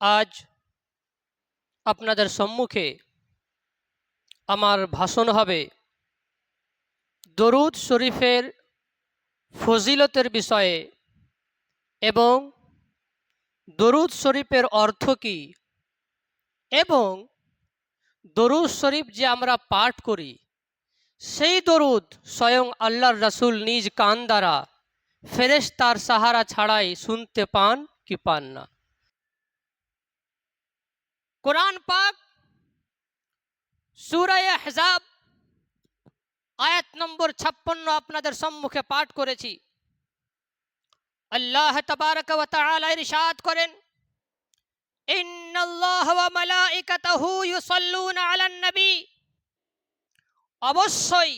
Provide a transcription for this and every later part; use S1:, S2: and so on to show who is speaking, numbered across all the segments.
S1: আজ আপনাদের সম্মুখে আমার ভাষণ হবে দরুদ শরীফের ফজিলতের বিষয়ে এবং দরুদ শরীফের অর্থ কী এবং দরুদ শরীফ যে আমরা পাঠ করি, সেই দরুদ স্বয়ং আল্লাহর রাসূল নিজ কান দ্বারা ফেরেশতার সাহারা ছাড়াই শুনতে পান কি পান না। কোরআন পাক সুরায় আহজাব, আয়াত নম্বর ছাপ্পান্ন আপনাদের সম্মুখে পাঠ করেছি। আল্লাহ তবারক ইরশাদ করেন, ইন্নাল্লাহ ওয়া মালাইকাতাহু ইউসাল্লুনা আলান নবী। অবশ্যই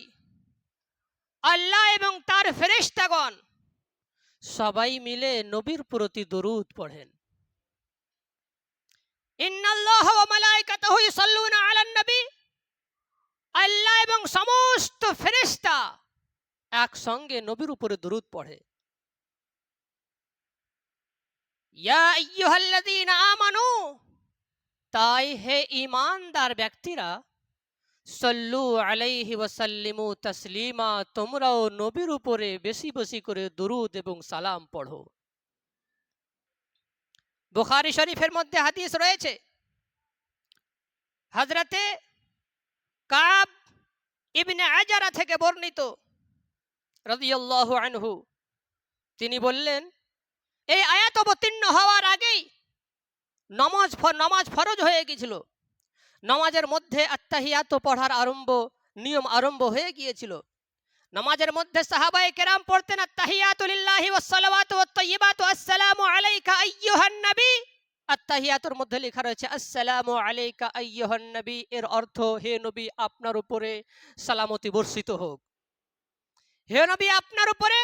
S1: আল্লাহ এবং তার ফেরেশতাগণ সবাই মিলে নবীর প্রতি দরুদ পড়েন। ইন্নাল্লাহ ওয়া মালাইকাতাহু ইউসাল্লুনা আলান নবী। আল্লাহ এবং সমস্ত ফেরেশতা একসঙ্গে নবীর উপরে দরুদ পড়ে। ইয়া আইয়ুহাল্লাযীনা আমানু, তাই হে ঈমানদার ব্যক্তিরা, সল্লু আলাইহি ওয়াসাল্লিমু তাসলিমা, তোমরাও নবীর উপরে বেশি বেশি করে দরুদ এবং সালাম পড়ো। বুখারী শরীফের মধ্যে হাদিস রয়েছে। হযরতে কাব ইবনে আজারা থেকে বর্ণিত রাদিয়াল্লাহু আনহু। তিনি বললেন, এই আয়াত অবতীর্ণ হওয়ার আগেই নমাজ নমাজ ফরজ হয়ে গিয়েছিল। নমাজের মধ্যে আত্তাহিয়াত পড়ার আরম্ভ, নিয়ম আরম্ভ হয়ে গিয়েছিল। নামাজের মধ্যে সাহাবায়ে কেরাম পড়তেন আত্তাহিয়াতুলিল্লাহি আসসালামু আলাইকা আইয়ুহান নবী। আত্তাহিয়াতুর মধ্যে লেখা রয়েছে, আসসালামু আলাইকা আইয়ুহান নবী। এর অর্থ, হে নবী, আপনার উপরে সালামতি বর্ষিত হোক। হে নবী, আপনার উপরে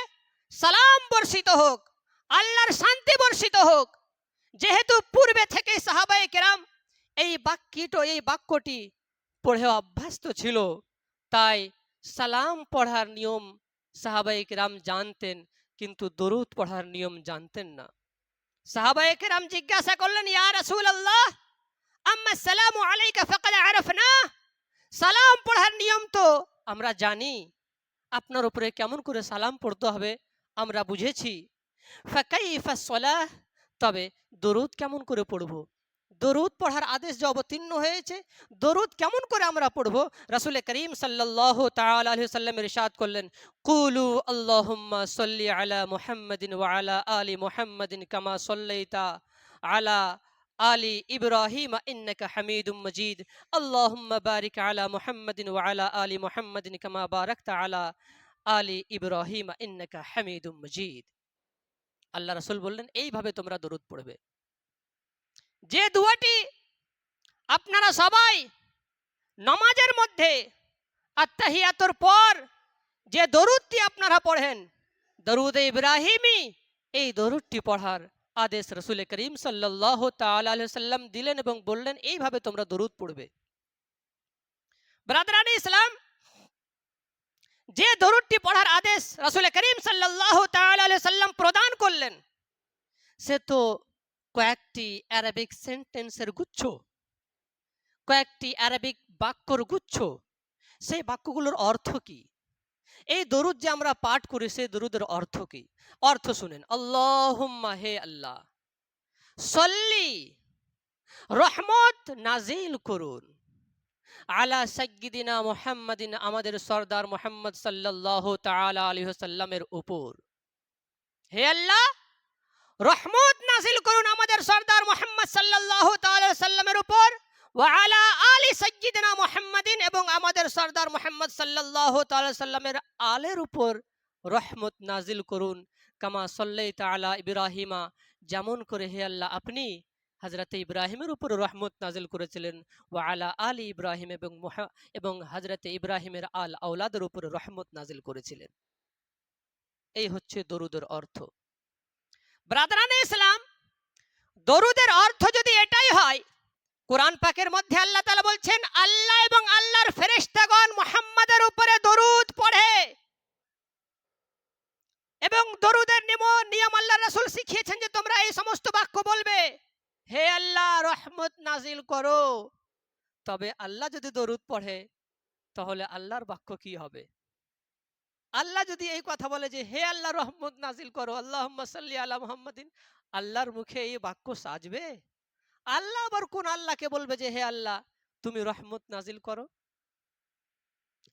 S1: সালাম বর্ষিত হোক, আল্লাহর শান্তি বর্ষিত হোক। যেহেতু পূর্বে থেকে সাহাবায়ে কেরাম এই বাক্যটি এই বাক্যটি পড়ে অভ্যস্ত ছিল, তাই সালাম পড়ার নিয়ম সাহাবায়ে কেরাম জানতেন, কিন্তু দরুদ পড়ার নিয়ম জানতেন না। সাহাবায়ে কেরাম জিজ্ঞাসা করলেন, ইয়া রাসূলুল্লাহ, আম্মা সালামু আলাইকা ফাকাদ আরাফনা? সালাম পড়ার নিয়ম তো আমরা জানি, আপনার উপরে কেমন করে সালাম পড়তে হবে আমরা বুঝেছি। ফাকাইফা সলাহ, তবে দরুদ কেমন করে পড়ব? দরুদ পড়ার আদেশ যে অবতীর্ণ হয়েছে, দরুদ কেমন করে আমরা পড়ব? রাসূল করিম সাল্লাল্লাহু তাআলা আলাইহি সাল্লাম ইরশাদ করলেন, কুলু আল্লাহুম্মা সল্লি আলা মুহাম্মাদিন ওয়া আলা মুহাম্মাদিন কামা সল্লাইতা আলা আলি ইব্রাহিম ইন্নাকা হামিদুম মজিদ। আল্লাহুম্মা বারিক আলা মুহাম্মাদিন ওয়া আলা আলি মুহাম্মাদিন কামা বারাকতা আলা আলি ইব্রাহিম ইন্নাকা হামিদুম মজিদ। আল্লাহ রাসূল বললেন, এইভাবে তোমরা দরুদ পড়বে। যে দুয়াটি আপনারা সবাই নমাজের মধ্যে আত্তাহিয়াতর পর যে দরুদটি আপনারা পড়েন, দরুদ ইব্রাহিমি এই দরুদটি পড়ার আদেশ রসুল করিম সাল্লাহ সাল্লাম দিলেন এবং বললেন, এইভাবে তোমরা দরুদ পড়বে। ব্রাদরানি ইসলাম যে দরুদটি পড়ার আদেশ রসুল করিম সাল্লাহ সাল্লাম প্রদান করলেন, সে তো কয়েকটি অ্যারাবিক সেন্টেন্সের গুচ্ছ। কয়েকটি অ্যারাবিক বাক্যর গুচ্ছ। সেই বাক্যগুলোর অর্থ কি? এই দরুদ যে আমরা পাঠ করি, সেই দরুদের অর্থ কি? অর্থ শুনেন, আল্লাহুম্মা, হে আল্লাহ, সল্লি, রহমত নাজিল করুন। আলা সাজ্জিদিনা মুহাম্মাদিন, আমাদের সর্দার মোহাম্মদ সাল্লাল্লাহু তাআলা আলাইহি সাল্লামের উপর। হে আল্লাহ রহমত নাজিল করুন আমাদের সর্দার মোহাম্মদ তাআলা সাল্লামের উপর। ওয়া আলা সাজ্জিদিনা মুহাম্মাদিন এবং আমাদের সর্দার মোহাম্মদ তাআলা সাল্লামের আলের উপর রহমত নাজিল করুন। কামা সাল্লাইতা আলা ইব্রাহিমা, যেমন করে হে আল্লাহ আপনি হজরত ইব্রাহিমের উপর রহমত নাজিল করেছিলেন। ওয়া আলা আলী ইব্রাহিম এবং এবং হজরত ইব্রাহিমের আল আওলাদের উপর রহমত নাজিল করেছিলেন। এই হচ্ছে দরুদের অর্থ। ব্রাদারানে ইসলাম, দরুদের অর্থ যদি এটাই হয়, কোরআন পাকের মধ্যে আল্লাহ তালা বলছেন, আল্লাহ এবং আল্লাহর ফেরেশতাগণ মোহাম্মদের উপরে দরুদ পড়ে। এবং দরুদের নিয়ম আল্লাহ রাসূল শিখিয়েছেন যে তোমরা এই সমস্ত বাক্য বলবে। হে আল্লাহ, রহমত নাজিল করো। তবে আল্লাহ যদি দরুদ পড়ে, তাহলে আল্লাহর বাক্য কি হবে? আল্লাহ যদি এই কথা বলে যে, হে আল্লাহ রহমত নাজিল করো আল্লাহ সাল্লি আলা মুহাম্মাদিন আল্লাহর মুখে এই বাক্য সাজবে? আল্লাহ আবার কোন আল্লাহকে বলবে যে, হে আল্লাহ, তুমি রহমত নাজিল করো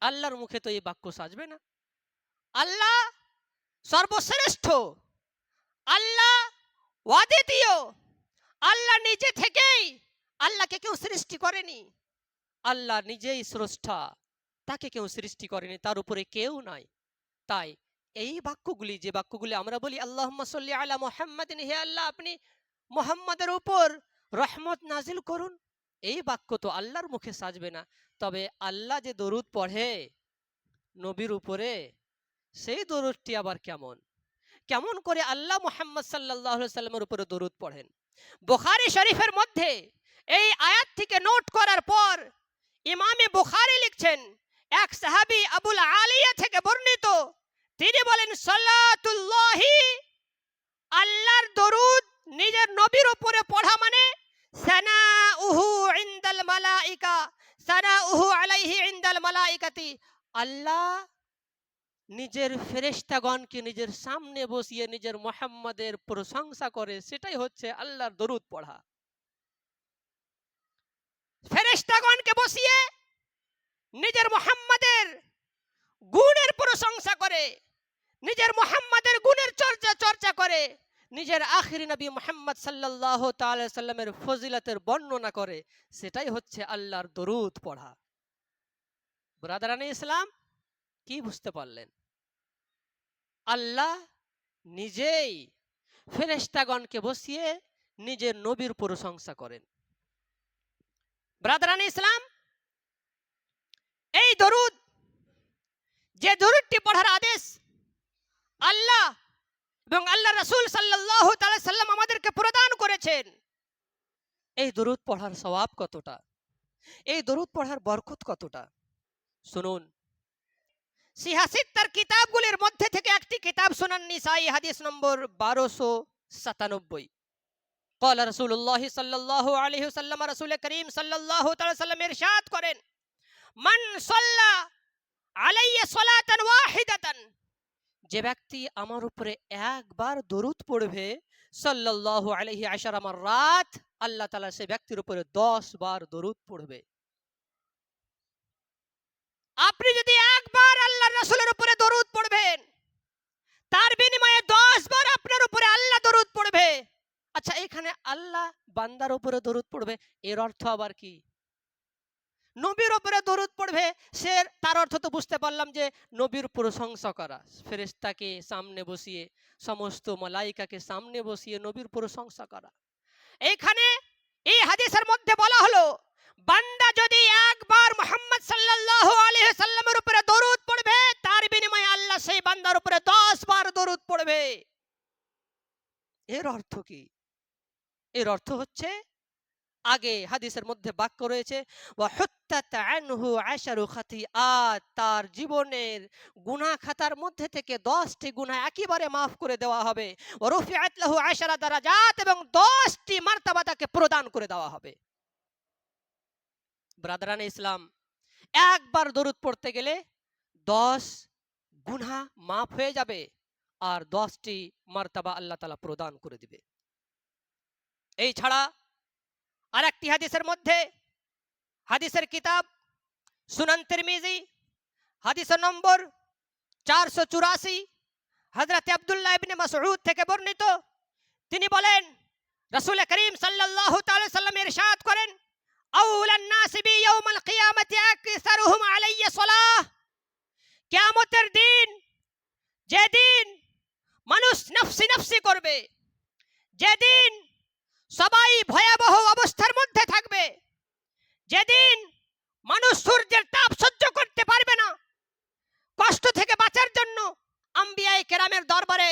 S1: আল্লাহর মুখে তো এই বাক্য সাজবে না। আল্লাহ সর্বশ্রেষ্ঠ, আল্লাহ অদ্বিতীয়, আল্লাহ নিজে থেকেই আল্লাহকে কেউ সৃষ্টি করেনি। আল্লাহ নিজেই স্রষ্টা, তাকে কেউ সৃষ্টি করেনি, তার উপরে কেউ নাই। তাই এই বাক্যগুলি, যে বাক্যগুলি আমরা বলি আল্লাহ আলা মোহাম্মদিন হে আল্লাহ, আপনি মোহাম্মদের উপর রহমত নাজিল করুন। এই বাক্য তো আল্লাহর মুখে সাজবে না। তবে আল্লাহ যে দরুদ পড়ে নবীর উপরে, সেই দরুদটি আবার কেমন? কেমন করে আল্লাহ মোহাম্মদ সাল্লাহ সাল্লামের উপরে দরুদ পড়েন? বুখারি শরীফের মধ্যে এই আয়াত থেকে নোট করার পর ইমামে বুখারি লিখছেন এক সাহাবী আবুল আলিয়া থেকে বর্ণিত। তিনি বলেন সাল্লাতুল্লাহি আল্লাহর দরুদ নিজের নবীর উপরে পড়া মানে সানাউহু ইনদাল মালাইকা, সানাউহু আলাইহি ইনদাল মালাইকাতি। আল্লাহ নিজের ফেরেশতাগণকে নিজের সামনে বসিয়ে নিজের মোহাম্মদের প্রশংসা করে, সেটাই হচ্ছে আল্লাহর দরুদ পড়া। ফেরেশতাগণকে বসিয়ে নিজের মোহাম্মদের গুণের প্রশংসা করে, নিজের মোহাম্মদের গুণের চর্চা চর্চা করে, নিজের আখিরি নবী মোহাম্মদ সাল্লাহ সাল্লামের ফজিলতের বর্ণনা করে, সেটাই হচ্ছে আল্লাহর দরুদ পড়া। ব্রাদারানি ইসলাম, কি বুঝতে পারলেন? আল্লাহ নিজেই ফেরেশতাগণকে বসিয়ে নিজের নবীর প্রশংসা করেন। ব্রাদারানি ইসলাম এই দরুদ, যে দরুদটি পড়ার আদেশ, আল্লাহ এবং আল্লাহ রসুল সাল্লাহ সাল্লাম আমাদেরকে প্রদান করেছেন। এই দরুদ পড়ার স্বভাব কতটা? এই দরুদ পড়ার বরকত কতটা? শুনুন সিহাসিদ তার কিতাবগুলির মধ্যে থেকে একটি কিতাব শোনান নিসাই, হাদিস নম্বর বারোশো সাতানব্বই। الله عليه وسلم رسول كريم صلى الله عليه وسلم ارشاد করেন মান সাল্লা আলাইয়া সালাতান ওয়াহিদাতান। যে ব্যক্তি আমার উপরে একবার দরুদ পড়বে, সাল্লাল্লাহু আলাইহি আশার আমার রাত, আল্লাহ তাআলা সে ব্যক্তির উপরে 10 বার দরুদ পড়বে। আপনি যদি একবার আল্লাহর রাসূলের উপরে দরুদ পড়বেন, তার বিনিময়ে 10 বার আপনার উপরে আল্লাহ দরুদ পড়বে। আচ্ছা এখানে আল্লাহ বান্দার উপরে দরুদ পড়বে, এর অর্থ আবার কি? নবীর উপরে দরুদ পড়বে, সে তার অর্থ তো বুঝতে পারলাম যে নবীর প্রশংসা করা। ফেরেশতাকে সামনে বসিয়ে, সমস্ত মালাইকাকে সামনে বসিয়ে নবীর প্রশংসা করা। এইখানে এই হাদিসের মধ্যে বলা হলো, বান্দা যদি একবার মোহাম্মদ সাল্লাল্লাহু আলাইহি সাল্লামের উপরে দরুদ পড়বে, তার বিনিময়ে আল্লাহ সেই বান্দার উপরে 10 বার দরুদ পড়বে। এর অর্থ কি? এর অর্থ হচ্ছে আগে হাদিসের মধ্যে বাক্য রয়েছে তার জীবনের গুনাহ খাতার মধ্যে থেকে 10টি গুনাহ একেবারে মাফ করে দেওয়া হবে। আশারা দারাজাত এবং 10টি মার্তাবা তাকে প্রদান করে দেওয়া হবে। ব্রাদারান ইসলাম, একবার দরুদ পড়তে গেলে দশ গুনা মাফ হয়ে যাবে, আর 10টি মার্তাবা আল্লাহ তালা প্রদান করে দিবে। এই ছাড়া আর একটি হাদিসের মধ্যে, হাদিসের কিতাব সুনান তিরমিজি, হাদিস নম্বর চারশো চুরাশি হজরত আবদুল্লাহ ইবনে মাসউদ থেকে বর্ণিত। তিনি বলেন, রাসূল করিম সাল্লাল্লাহু তাআলা সাল্লাম ইরশাদ করেন, আউলান নাস বি ইয়াউমাল কিয়ামতি আকসারুহুম আলাইয়া সালাহ। কিয়ামতের দিন, যেদিন মানুষ নফসি নফসি করবে, যেদিন সবাই ভয়াবহ অবস্থার মধ্যে থাকবে। যেদিন মানুষ সূর্যের তাপ সহ্য করতে পারবে না, কষ্ট থেকে বাঁচার জন্য আম্বিয়াই কেরামের দরবারে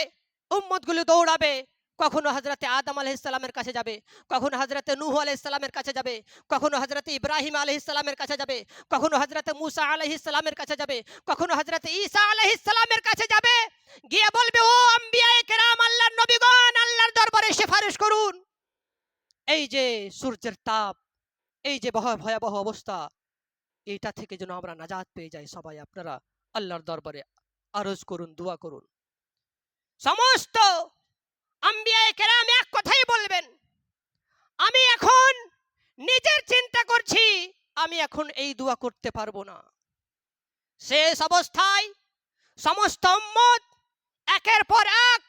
S1: উম্মতগুলো দৌড়াবে। কখনো হজরতে আদম আলহিসাল্লামের কাছে যাবে, কখনো হজরতে নূহ আলহিসাল্লামের কাছে যাবে, কখনো হজরতে ইব্রাহিম আলহিসাল্লামের কাছে যাবে, কখনো হজরতে মুসা আলহিসাল্লামের কাছে যাবে, কখনো হজরতে ঈসা আলহিসাল্লামের কাছে যাবে। গিয়ে বলবে, ও আম্বিয়াই কেরাম, আল্লাহর নবীগণ, আল্লাহর দরবারে সিফারিশ করুন। এই যে সূর্যের তাপ, এই যে ভয়- ভয়াবহ অবস্থা, এটা থেকে যেন আমরা নাজাত পেয়ে যাই সবাই আপনারা আল্লাহর দরবারে। আরজ করুন, দোয়া করুন। সমস্ত আম্বিয়ায়ে এক কথাই বলবেন, আমি এখন নিজের চিন্তা করছি, আমি এখন এই দোয়া করতে পারব না। শেষ অবস্থায় সমস্ত উম্মত একের পর এক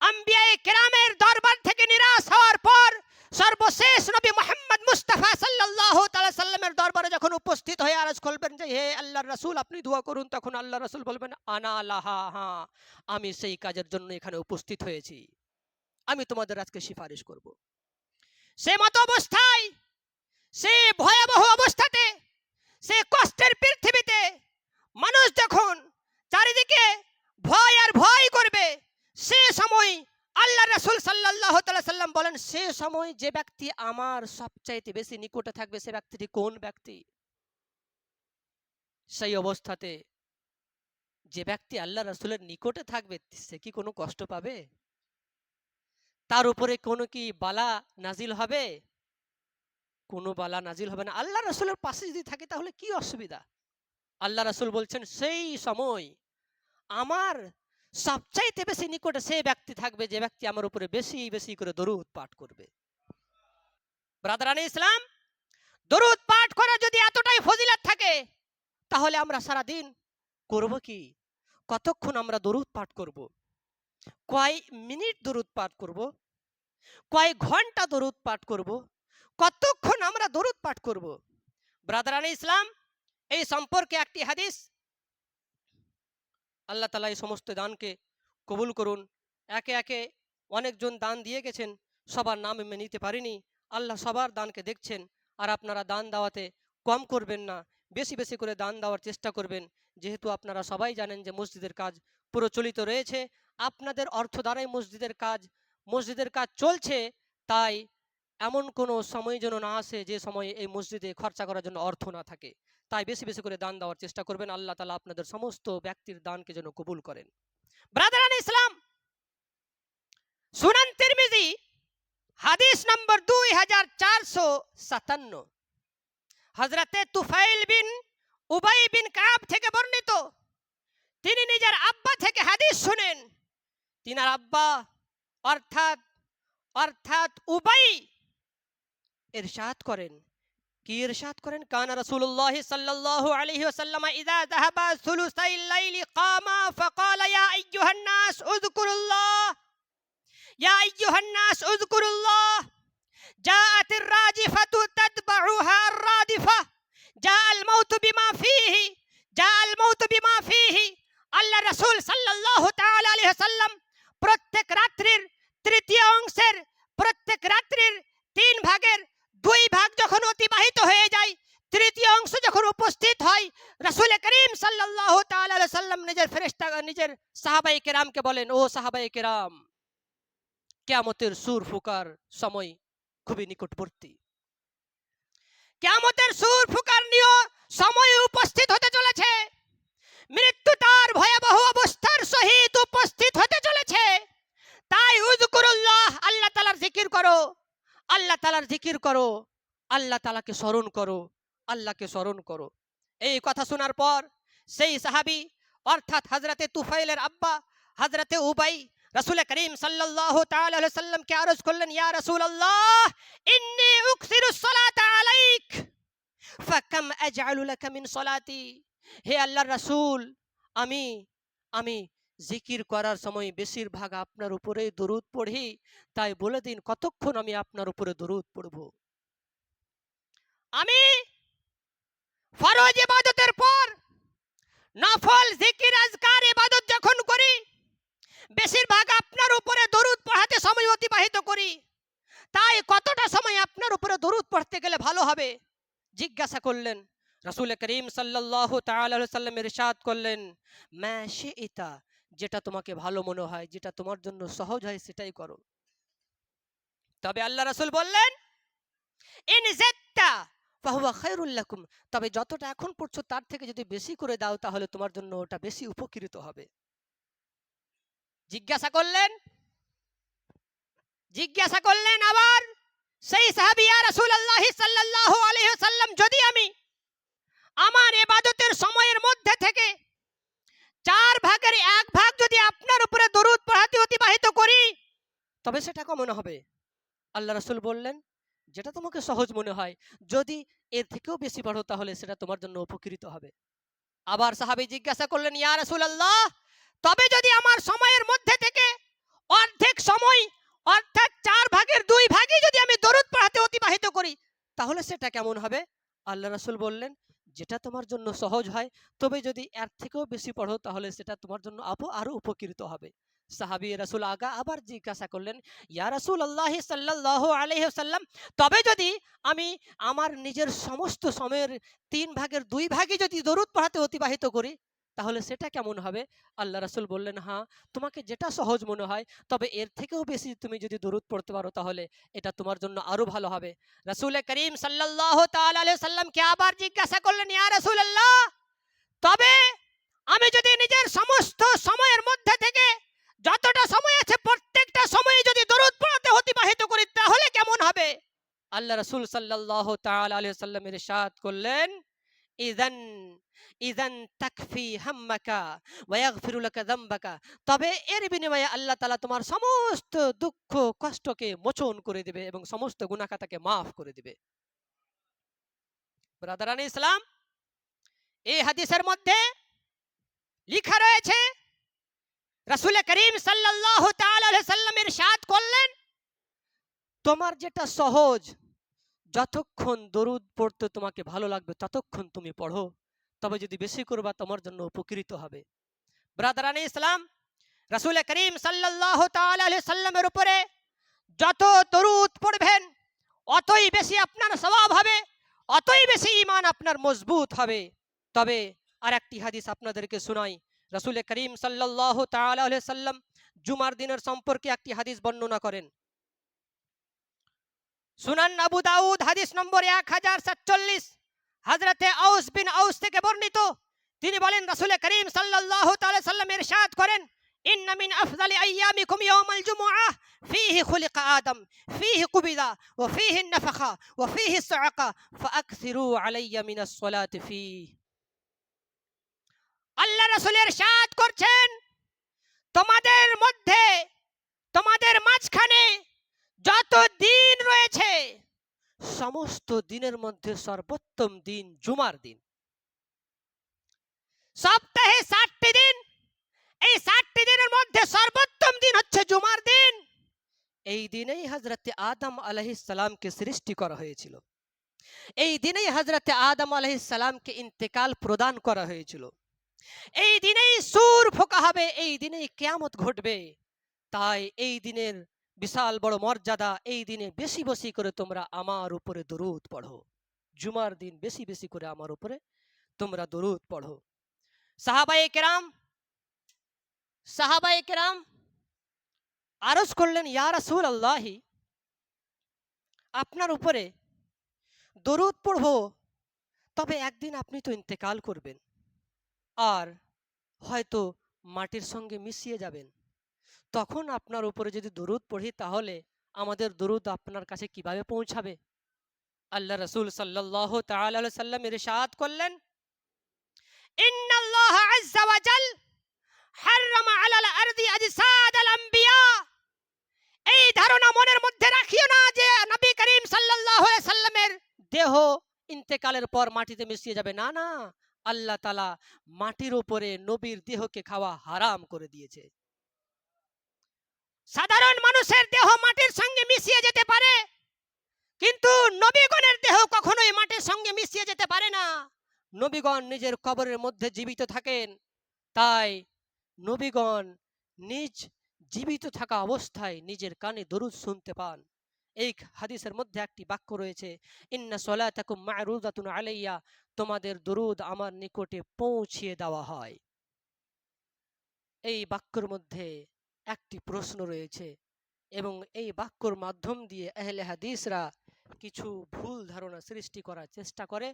S1: আম্বিয়ায় কেরামের দরবার থেকে নিরাশ হওয়ার পর সর্বশেষ নবী মোহাম্মদ মুস্তাফা সাল্লাল্লাহু তাআলা সাল্লামের দরবারে যখন উপস্থিত হয়ে আরজ করবেন যে, হে আল্লাহ রসুল, আপনি দোয়া করুন, তখন আল্লাহ রসুল বলবেন, আনা হ্যাঁ আমি সেই কাজের জন্য এখানে উপস্থিত হয়েছি। আমি তোমাদের আজকে সিফারিশ করব। সে মতো অবস্থায়, সে ভয়াবহ অবস্থাতে, সে কষ্টের পৃথিবীতে মানুষ যখন চারিদিকে ভয় আর ভয় করবে, সে সময় আল্লাহ রাসূল তাআলা সাল্লাম বলেন, সে সময় যে ব্যক্তি আমার সবচাইতে বেশি নিকটে থাকবে, সে ব্যক্তিটি কোন ব্যক্তি? সেই অবস্থাতে যে ব্যক্তি আল্লাহ রাসূলের নিকটে থাকবে, সে কি কোনো কষ্ট পাবে? তার উপরে কোনো কি বালা নাজিল হবে? কোনো বালা নাজিল হবে না। আল্লাহ রাসূলের পাশে যদি থাকে, তাহলে কি অসুবিধা? আল্লাহ রাসুল বলছেন, সেই সময় আমার সবচাইতে বেশি নিকটে সেই ব্যক্তি থাকবে যে ব্যক্তি আমার উপরে বেশি বেশি করে দরুদ পাঠ করবে। ব্রাদারানি ইসলাম, দরুদ পাঠ করা যদি এতটাই ফজিলাত থাকে, তাহলে আমরা সারা দিন করব কি? কতক্ষণ আমরা দরুদ পাঠ করব? কয় মিনিট দরুদ পাঠ করব? কয় ঘণ্টা দরুদ পাঠ করব? কতক্ষণ আমরা দরুদ পাঠ করব? ব্রাদারানি ইসলাম, এই সম্পর্কে একটি হাদিস আল্লাহ তালা এই সমস্ত দানকে কবুল করুন। একে একে অনেকজন দান দিয়ে গেছেন, সবার নাম আমি নিতে পারিনি। আল্লাহ সবার দানকে দেখছেন, আর আপনারা দান দেওয়াতে কম করবেন না, বেশি বেশি করে দান দেওয়ার চেষ্টা করবেন। যেহেতু আপনারা সবাই জানেন যে মসজিদের কাজ প্রচলিত রয়েছে, আপনাদের অর্থ দ্বারাই মসজিদের কাজ মসজিদের কাজ চলছে, তাই এমন কোনো সময় যেন না আসে যে সময় এই মসজিদে খরচা করার জন্য অর্থ না থাকে। তাই বেশি বেশি করে দান দেওয়ার চেষ্টা করবেন। আল্লাহ তালা আপনাদের সমস্ত ব্যক্তির দানকে যেন কবুল করেন। ব্রাদারান ইসলাম, সুনান তিরমিজি, হাদিস নম্বর দুই হাজার চারশো সাতান্ন। হজরতে তুফাইল বিন উবাই বিন কাব থেকে বর্ণিত। তিনি নিজের আব্বা থেকে হাদিস শুনেন। তিনার আব্বা অর্থাৎ অর্থাৎ উবাই ইরশাদ করেন কি ইরশাদ করেন কানা রাসূলুল্লাহ সাল্লাল্লাহু আলাইহি ওয়াসাল্লাম ইযা যাহাবা সুলুসাইল লাইলি কামা ফাকালা ইয়া আইয়ুহান নাস উযকুরুল্লাহ ইয়া আইয়ুহান নাস উযকুরুল্লাহ جاءت الراجفة تتبعها الرادفة جاء الموت بما فيه جاء الموت بما فيه আল্লাহ রাসূল সাল্লাল্লাহু তাআলা আলাইহি সাল্লাম প্রত্যেক রাত্রির তৃতীয় অংশের প্রত্যেক রাত্রির তিন ভাগের দুই ভাগ যখন অতিবাহিত হয়ে যায়, তৃতীয় অংশ যখন উপস্থিত হয়, রাসূল করিম আলাইহি সাল্লাম নিজের ফেরেশতা, নিজের সাহাবায়ে কেরামকে বলেন, ও সাহাবায়ে কেরাম, কিয়ামতের সুর ফুকার সময় খুবই নিকটবর্তী। কিয়ামতের সুর ফুকার নিয়ে সময় উপস্থিত হতে চলেছে। মৃত্যু তার ভয়াবহ অবস্থার সহিত উপস্থিত হতে চলেছে। তাই উযকুরুল্লাহ, আল্লাহ তাআলার জিকির করো। আল্লাহ তালার জিকির করো, আল্লাহ তাআলাকে স্মরণ করো, আল্লাহকে স্মরণ করো। এই কথা শোনার পর সেই সাহাবি, অর্থাৎ হজরতে তুফাইলের আব্বা, হযরতে উবাই, রাসূল করিম আলাইহি সাল্লামকে আরজ করলেন, ইয়া রাসূলুল্লাহ, ইন্নী উকসিরুস সালাতা আলাইক, ফাকাম আজআলু লাকা মিন সালাতি? হে আল্লাহর রাসূল, আমি আমি জিকির করার সময় বেশিরভাগ আপনার উপরেই দরুদ পড়ি, তাই বলে দিন কতক্ষণ আমি আপনার উপরে দরুদ পড়ব। আমি ফরজ ইবাদতের পর নফল জিকির আজকার ইবাদত যখন করি, বেশিরভাগ আপনার উপরে দরুদ পড়াতে সময় অতিবাহিত করি, তাই কতটা সময় আপনার উপরে দরুদ পড়তে গেলে ভালো হবে? জিজ্ঞাসা করলেন। রাসূল করিম আলাইহি সাল্লাম ইরশাদ করলেন, মা শিইতা যেটা তোমাকে ভালো মনে হয়, যেটা তোমার জন্য সহজ হয় সেটাই করো। তবে আল্লাহ রাসূল বললেন, ইন জাত্তা ফাহুয়া খায়রুল লাকুম। তবে যতটা এখন পড়ছো তার থেকে যদি বেশি করে দাও তাহলে তোমার জন্য ওটা বেশি উপকৃত হবে। জিজ্ঞাসা করলেন জিজ্ঞাসা করলেন আবার, সেই সাহাবী, ইয়া রাসূলুল্লাহ সাল্লাল্লাহু আলাইহি ওয়াসাল্লাম, যদি আমি আমার মধ্যে থেকে ভাগের এক ভাগ যদি আপনার উপরে দরুদ পড়াতে অতিবাহিত করি, তবে সেটা কেমন হবে। আল্লাহ রাসূল বললেন, যেটা তোমাকে সহজ মনে হয়, যদি এর থেকেও বেশি পড়ো, তাহলে সেটা তোমার জন্য উপকৃত হবে। আবার সাহাবী জিজ্ঞাসা করলেন, ইয়া রাসূলুল্লাহ, তবে যদি আমার সময়ের মধ্যে থেকে অর্ধেক সময়, অর্থাৎ চার ভাগের দুই ভাগই যদি আমি দরুদ পড়াতে অতিবাহিত করি, তাহলে সেটা কেমন হবে? আল্লাহ রাসূল বললেন যেটা তোমার জন্য সহজ হয়, তবে যদি এর থেকেও বেশি পড়ো, তাহলে সেটা তোমার জন্য আপো আরও উপকৃত হবে। সাহাবি রাসুল আগা আবার জিজ্ঞাসা করলেন, ইয়া রাসুল আল্লাহ সাল্লাহ আলহ্লাম তবে যদি আমি আমার নিজের সমস্ত সময়ের তিন ভাগের দুই ভাগে যদি দরুদ পড়াতে অতিবাহিত করি তাহলে সেটা কেমন হবে? আল্লাহ রাসূল বললেন হ্যাঁ তোমাকে যেটা সহজ মনে হয়, তবে এর থেকেও বেশি তুমি যদি দরুদ পড়তে পারো তাহলে এটা তোমার জন্য আরও ভালো হবে। রাসূল করিম আলাইহি সাল্লামকে আবার জিজ্ঞাসা করলেন, ইয়া রাসূলুল্লাহ, তবে আমি যদি নিজের সমস্ত সময়ের মধ্যে থেকে যতটা সময় আছে প্রত্যেকটা সময়ে যদি দরুদ পড়াতে অতিবাহিত করি, তাহলে কেমন হবে? আল্লাহ রাসূল সাল্লাল্লাহু তাআলা আলাইহি সাল্লাম ইরশাদ করলেন ইযান ইযান তাকফি হাম্মাকা ওয়া ইয়াগফিরু লাকা যামবাকা তবে এর বিনিময়ে আল্লাহ তাআলা তোমার সমস্ত দুঃখ, কষ্টকে মোচন করে দিবে এবং সমস্ত গুনাহ খাতাকে মাফ করে দিবে। ব্রাদারান ইসলাম এই হাদিসের মধ্যে লেখা রয়েছে, রাসূল করিম সাল্লাল্লাহু তাআলা আলাইহি সাল্লাম ইরশাদ করলেন, তোমার যেটা সহজ যতক্ষণ দরুদ পড়তে তোমাকে ভালো লাগবে, ততক্ষণ তুমি পড়ো। তবে যদি বেশি করবা, তোমার জন্য উপকৃত হবে। ব্রাদারান ইসলাম রাসূল করিম সাল্লামের উপরে যত দরুদ পড়বেন, অতই বেশি আপনার স্বভাব হবে, অতই বেশি ঈমান আপনার মজবুত হবে। তবে আর একটি হাদিস আপনাদেরকে শোনাই। রাসূল করিম আলাইহি সাল্লাম জুমার দিনের সম্পর্কে একটি হাদিস বর্ণনা করেন। সুনান আবু দাউদ, হাদিস নম্বর এক হাজার সাতচল্লিশ। হজরতে আউস বিন আউস থেকে বর্ণিত। তিনি বলেন রাসূল করিম তাআলা সাল্লাম ইরশাদ করেন, ইন্ন মিন আফজালি আইয়ামিকুম ইয়াউমাল জুমুআহ ফীহি খুলিকা আদম, ফীহি কুবিদা, ওয়া ফীহি নাফখা, ওয়া ফীহি সুআকা, ফাআকসিরু আলাইয়া মিনাস সালাতি ফীহি আল্লাহ রাসূল ইরশাদ করছেন, তোমাদের মধ্যে, তোমাদের মাঝখানে যত দিন সমস্ত দিনের মধ্যে সর্বোত্তম দিন জুমার দিন। সপ্তাহে ষাটটি দিন। এই ষাটটি দিনের মধ্যে সর্বোত্তম দিন হচ্ছে জুমার দিন। এই দিনেই হজরতে আদম আলাইহিস সালামকে সৃষ্টি করা হয়েছিল। এই দিনেই হজরতে আদম আলাইহিস সালামকে ইন্তেকাল প্রদান করা হয়েছিল। এই দিনেই সুর ফোকা হবে, এই দিনেই কেয়ামত ঘটবে। তাই এই দিনের বিশাল বড় মর্যাদা এই দিনে বেশি বেশি করে তোমরা আমার উপরে দরুদ পড়ো। জুমার দিন বেশি বেশি করে আমার উপরে তোমরা দরুদ পড়ো। সাহাবাই কেরাম, সাহাবায়ে কেরাম আরজ করলেন, ইয়া রাসূল আল্লাহি আপনার উপরে দরুদ পড়ব, তবে একদিন আপনি তো ইন্তেকাল করবেন, আর হয়তো মাটির সঙ্গে মিশিয়ে যাবেন। তখন আপনার উপরে যদি দরুদ পড়ি, তাহলে আমাদের দরুদ আপনার কাছে কীভাবে পৌঁছাবে? আল্লাহ রসুল তাআলা আলাইহি সাল্লাম ইরশাদ করলেন এই ধারণা মনের মধ্যে রাখিও না যে নবী করিম আলাইহি সাল্লামের দেহ ইন্তেকালের পর মাটিতে মিশিয়ে যাবে। না না, আল্লাহ তাআলা মাটির উপরে নবীর দেহকে খাওয়া হারাম করে দিয়েছে। সাধারণ মানুষের দেহ মাটির সঙ্গে মিশিয়ে যেতে পারে। কিন্তু নবীগণের দেহ কখনোই মাটির সঙ্গে মিশিয়ে যেতে পারে না। নবীগণ নিজের কবরের মধ্যে জীবিত থাকেন। তাই নবীগণ নিজ জীবিত থাকা অবস্থায় নিজের কানে দরুদ শুনতে পান। এই হাদিসের মধ্যে একটি বাক্য রয়েছে, ইন্না সলাতাকুম মা'রুদাতুন আলাইয়া তোমাদের দরুদ আমার নিকটে পৌঁছিয়ে দেওয়া হয়। এই বাক্যর মধ্যে একটি প্রশ্ন রয়েছে এবং এই বাক্যর মাধ্যম দিয়ে আহলে হাদিসরা কিছু ভুল ধারণা সৃষ্টি করার চেষ্টা করে,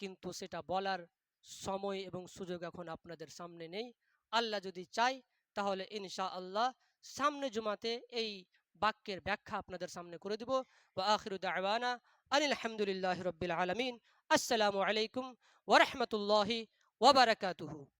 S1: কিন্তু সেটা বলার সময় এবং সুযোগ এখন আপনাদের সামনে নেই। আল্লাহ যদি চাই তাহলে ইনশা আল্লাহ সামনে জুমাতে এই বাক্যের ব্যাখ্যা আপনাদের সামনে করে দিব। ওয়া আখিরু দাওয়ানা আনিল হামদুলিল্লাহি রাব্বিল আলামিন। আসসালামু আলাইকুম ওয়া রাহমাতুল্লাহি ওয়া বারাকাতুহু।